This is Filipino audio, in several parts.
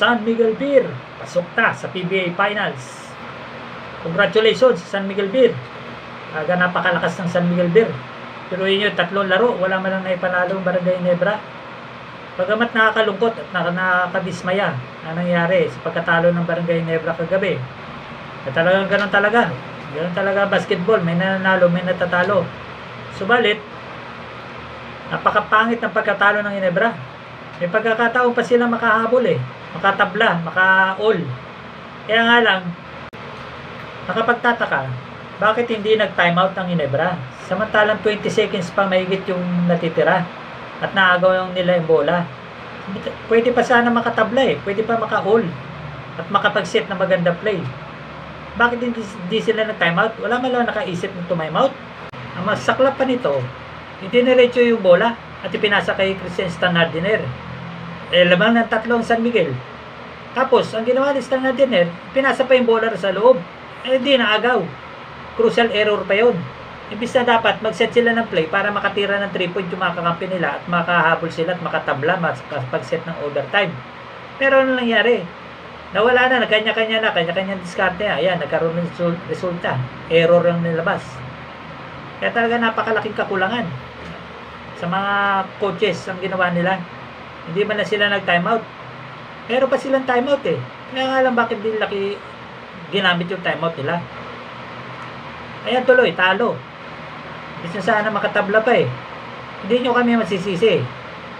San Miguel Beer. Pasok na sa PBA Finals. Congratulations San Miguel Beer. Aga napakalakas ng San Miguel Beer. Pero yun yung tatlong laro, wala man lang naipanalo ang Barangay Nebra. Pagamat nakakalungkot at naka- nakakadismaya ang nangyari sa pagkatalo ng Barangay Nebra kagabi. At talagang ganun talaga. Ganun talaga basketball. May nananalo, may natatalo. Subalit, napakapangit ng pagkatalo ng Ginebra. May pagkakataon pa sila makahabol eh. Makatabla, maka-all. Kaya nga lang, nakapagtataka, bakit hindi nag-timeout ang Ginebra? Samantalang 20 seconds pa mahigit yung natitira at naagaw yung nila yung bola. Pwede pa sana makatabla eh. Pwede pa maka-all at makapag-set ng maganda play. Bakit hindi, hindi sila nag-timeout? Wala man lang nakaisip ng tumimeout. Ang masaklap pa nito, idiniretso yung bola at ipinasa kay Christian Stanardiner. Eh, lamang ng tatlong San Miguel. Tapos, ang ginawa ni Stanardiner, pinasa pa yung bola sa loob. Eh, di naagaw. Crucial error pa yun. Ibig na dapat mag-set sila ng play para makatira ng 3 point yung mga kakampi nila at makahabol sila at makatabla pag-set ng overtime. Pero ano nangyari? Nawala na, nagkanya-kanya na, kanya-kanya diskarte na. Ayan, nagkaroon ng resul- resulta. Error ang nilabas. Kaya talaga napakalaking kakulangan sa mga coaches ang ginawa nila. Hindi man na sila nag-timeout. Pero pa silang timeout eh. Kaya nga lang bakit din laki ginamit yung timeout nila. Ayan tuloy, talo. Gusto sana makatabla pa eh. Hindi nyo kami masisisi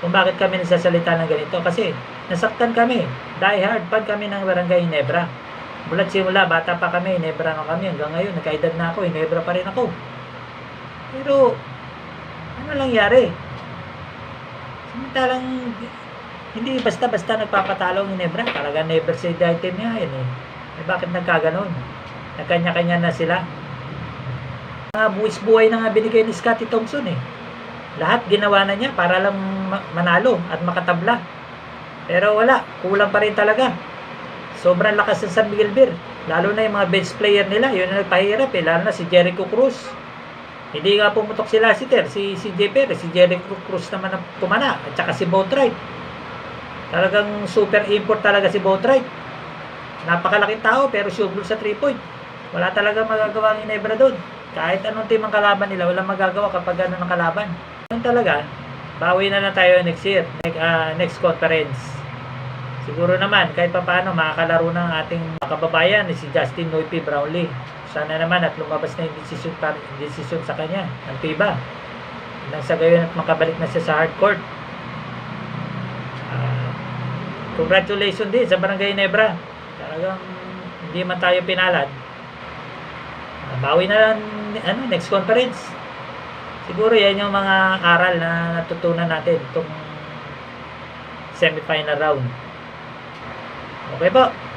kung bakit kami nagsasalita ng ganito. Kasi nasaktan kami. Die hard fan kami ng Barangay Nebra. Mula't simula, bata pa kami, Nebra na kami. Hanggang ngayon, nagkaedad na ako, Nebra pa rin ako. Pero, ano lang yari? Samantalang, hindi basta-basta nagpapatalo ng Nebra. Talaga never say die team niya yan eh. Eh bakit nagkaganon? Nagkanya-kanya na sila. Mga buwis-buhay na nga binigay ni Scotty Thompson eh. Lahat ginawa na niya para lang ma- manalo at makatabla. Pero wala, kulang pa rin talaga. Sobrang lakas ng San Miguel Beer. Lalo na yung mga bench player nila, yun ang nagpahirap eh. Lalo na si Jericho Cruz. Hindi nga pumutok si Lassiter, si, si J. Perez, si Jericho Cruz naman ang tumana. At saka si Boatwright. Talagang super import talaga si Boatwright. Napakalaking tao pero sure sa 3 point. Wala talaga magagawa ang Inebra doon. Kahit anong team ang kalaban nila, walang magagawa kapag ano ng kalaban. Yun talaga, bawi na lang tayo next year, next, ah, next conference. Siguro naman, kahit pa paano, makakalaro ng ating kababayan, si Justin Noypi Brownlee. Sana naman at lumabas na yung decision, pa, decision sa kanya, ng FIBA. Nang sa gayon at makabalik na siya sa hardcourt. Ah, congratulations din sa Barangay Nebra. Talagang hindi man tayo pinalad. Ah, Bawi na lang, ano, next conference. Siguro yan yung mga aral na natutunan natin itong semifinal round. 思えば